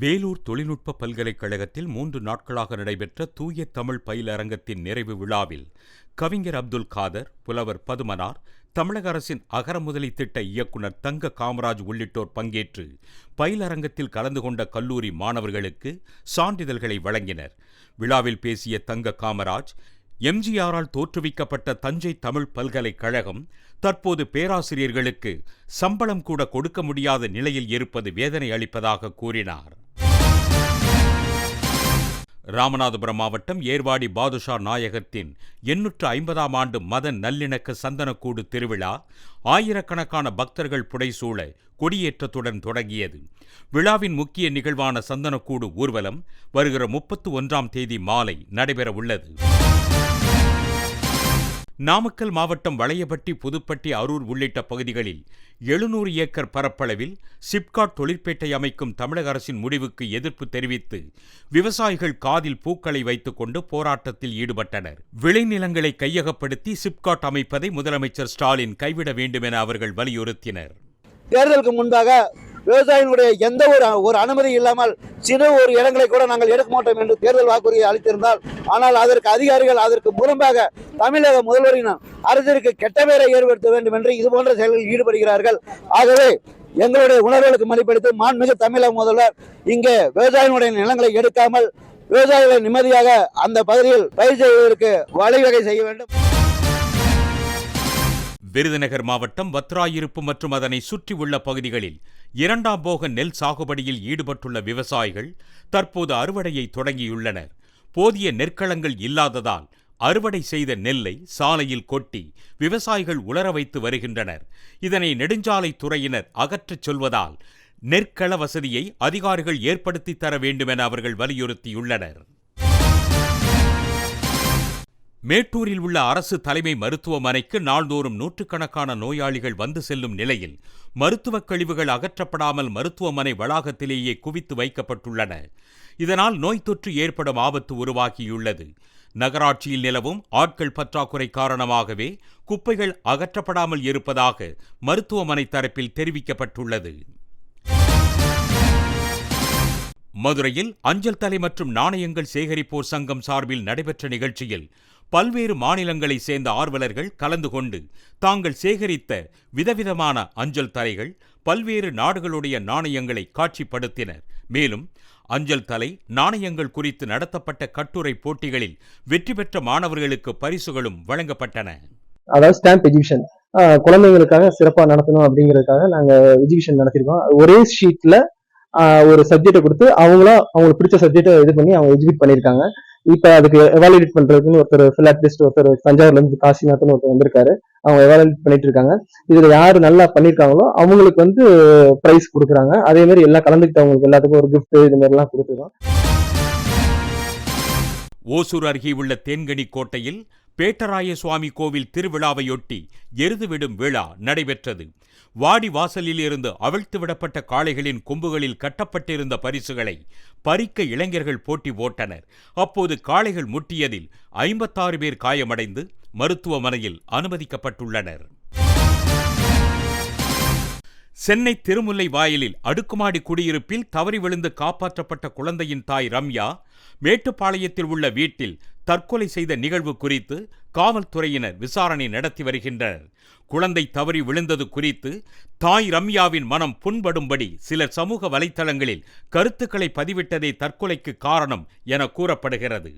வேலூர் தொழில்நுட்ப பல்கலைக்கழகத்தில் மூன்று நாட்களாக நடைபெற்ற தூய தமிழ் பயிலரங்கத்தின் நிறைவு விழாவில் கவிஞர் அப்துல் காதர் புலவர் பதுமனார் தமிழக அரசின் அகரமுதலி திட்ட இயக்குனர் தங்க காமராஜ் உள்ளிட்டோர் பங்கேற்று பயிலரங்கத்தில் கலந்து கொண்ட கல்லூரி மாணவர்களுக்கு சான்றிதழ்களை வழங்கினர். விழாவில் பேசிய தங்க காமராஜ் எம்ஜிஆரால் தோற்றுவிக்கப்பட்ட தஞ்சை தமிழ் பல்கலைக்கழகம் தற்போது பேராசிரியர்களுக்கு சம்பளம் கூட கொடுக்க முடியாத நிலையில் இருப்பது வேதனை அளிப்பதாக கூறினார். ராமநாதபுரம் மாவட்டம் ஏர்வாடி பாதுஷா நாயகத்தின் எண்ணூற்று ஐம்பதாம் ஆண்டு மத நல்லிணக்க சந்தனக்கூடு திருவிழா ஆயிரக்கணக்கான பக்தர்கள் புடைசூழ கொடியேற்றத்துடன் தொடங்கியது. விழாவின் முக்கிய நிகழ்வான சந்தனக்கூடு ஊர்வலம் வருகிற முப்பத்து ஒன்றாம் தேதி மாலை நடைபெற உள்ளது நாமக்கல் மாவட்டம் வளையபட்டி புதுப்பட்டி அரூர் உள்ளிட்ட பகுதிகளில் எழுநூறு ஏக்கர் பரப்பளவில் சிப்காட் தொழிற்பேட்டை அமைக்கும் தமிழக அரசின் முடிவுக்கு எதிர்ப்பு தெரிவித்து விவசாயிகள் காதில் பூக்களை வைத்துக் கொண்டு போராட்டத்தில் ஈடுபட்டனர். விளைநிலங்களை கையகப்படுத்தி சிப்காட் அமைப்பதை முதலமைச்சர் ஸ்டாலின் கைவிட வேண்டும் என அவர்கள் வலியுறுத்தினர். தேர்தலுக்கு முன்பாக விவசாயிகளுடைய எந்த ஒரு ஒரு அனுமதி இல்லாமல் சிறு ஒரு இடங்களை கூட நாங்கள் எடுக்க மாட்டோம் என்று தேர்தல் வாக்குறுதியை அளித்திருந்தால் ஆனால் அதற்கு அதிகாரிகள் அதற்கு புறம்பாக தமிழக முதல்வரின் அரசிற்கு கெட்ட பெயரை ஏற்படுத்த வேண்டும் என்று இது போன்ற செயல்களில் ஈடுபடுகிறார்கள். ஆகவே எங்களுடைய உணர்வுகளுக்கு மதிப்பளித்து மாண்புமிகு தமிழக முதல்வர் இங்கே விவசாயிகளுடைய நிலங்களை எடுக்காமல் விவசாயிகளை நிம்மதியாக அந்த பகுதியில் பயிர் செய்வதற்கு வழிவகை செய்ய வேண்டும். விருதுநகர் மாவட்டம் வத்ராயிருப்பு மற்றும் அதனை சுற்றியுள்ள பகுதிகளில் இரண்டாம் போக நெல் சாகுபடியில் ஈடுபட்டுள்ள விவசாயிகள் தற்போது அறுவடையை தொடங்கியுள்ளனர். போதிய நெற்களங்கள் இல்லாததால் அறுவடை செய்த நெல்லை சாலையில் கொட்டி விவசாயிகள் உலர வைத்து வருகின்றனர். இதனை நெடுஞ்சாலை துறையினர் அகற்றச் சொல்வதால் நெற்கள வசதியை அதிகாரிகள் ஏற்படுத்தி தர வேண்டுமென அவர்கள் வலியுறுத்தியுள்ளனர். மேட்டூரில் உள்ள அரசு தலைமை மருத்துவமனைக்கு நாள்தோறும் நூற்றுக்கணக்கான நோயாளிகள் வந்து செல்லும் நிலையில் மருத்துவக் கழிவுகள் அகற்றப்படாமல் மருத்துவமனை வளாகத்திலேயே குவித்து வைக்கப்பட்டுள்ளன. இதனால் நோய் தொற்று ஏற்படும் ஆபத்து உருவாகியுள்ளது. நகராட்சியில் நிலவும் ஆட்கள் பற்றாக்குறை காரணமாகவே குப்பைகள் அகற்றப்படாமல் இருப்பதாக மருத்துவமனை தரப்பில் தெரிவிக்கப்பட்டுள்ளது. மதுரையில் அஞ்சல் தலை மற்றும் நாணயங்கள் சேகரிப்போர் சங்கம் சார்பில் நடைபெற்ற நிகழ்ச்சியில் பல்வேறு மாநிலங்களை சேர்ந்த ஆர்வலர்கள் கலந்து கொண்டு தாங்கள் சேகரித்த விதவிதமான அஞ்சல் தலைகள் பல்வேறு நாடுகளுடைய நாணயங்களை காட்சிப்படுத்தினர். மேலும் அஞ்சல் தலை நாணயங்கள் குறித்து நடத்தப்பட்ட கட்டுரை போட்டிகளில் வெற்றி பெற்ற மாணவர்களுக்கு பரிசுகளும் வழங்கப்பட்டன. அதாவது ஸ்டாம்ப் எஜிபிஷன் குழந்தைங்களுக்காக சிறப்பாக நடத்தணும் அப்படிங்கிறதுக்காக நாங்கள் எஜிபிஷன் நடத்திருக்கோம். ஒரே ஷீட்ல ஒரு சப்ஜெக்டை கொடுத்து அவங்களா அவங்களுக்கு பிடிச்ச சப்ஜெக்டை இது பண்ணி அவங்க எஜிபிட் பண்ணியிருக்காங்க. இப்ப அதுக்கு எவாலுவேட் பண்றதுக்குன்னு ஒருத்தர் பிலாட்டிஸ்ட் ஒருத்தர் தஞ்சாவூர்ல இருந்து காசிநாத்னு ஒருத்தர் வந்திருக்காரு. அவங்க எவாலுவேட் பண்ணிட்டு இருக்காங்க இதுல யாரு நல்லா பண்ணிருக்காங்களோ அவங்களுக்கு வந்து பிரைஸ் கொடுக்குறாங்க. அதே மாதிரி எல்லாம் கலந்துக்கிட்டவங்களுக்கு எல்லாத்துக்கும் ஒரு கிஃப்ட் இது மாதிரி எல்லாம் கொடுத்துருக்கோம். ஓசூர் அருகே உள்ள தேன்கனி கோட்டையில் பேட்டராய சுவாமி கோவில் திருவிழாவையொட்டி எருதுவிடும் விழா நடைபெற்றது. வாடி வாசலில் இருந்து அவிழ்த்து விடப்பட்ட காளைகளின் கொம்புகளில் கட்டப்பட்டிருந்த பரிசுகளை பறிக்க இளைஞர்கள் போட்டி போட்டனர். அப்போது காளைகள் முட்டியதில் ஐம்பத்தாறு பேர் காயமடைந்து மருத்துவமனையில் அனுமதிக்கப்பட்டுள்ளனர். சென்னை திருமுல்லை வாயிலில் அடுக்குமாடி குடியிருப்பில் தவறி விழுந்து காப்பாற்றப்பட்ட குழந்தையின் தாய் ரம்யா மேட்டுப்பாளையத்தில் உள்ள வீட்டில் தற்கொலை செய்த நிகழ்வு குறித்து காவல்துறையினர் விசாரணை நடத்தி வருகின்றனர். குழந்தை தவறி விழுந்தது குறித்து தாய் ரம்யாவின் மனம் புண்படும்படி சிலர் சமூக வலைத்தளங்களில் கருத்துக்களை பதிவிட்டதே தற்கொலைக்கு காரணம் என கூறப்படுகிறது.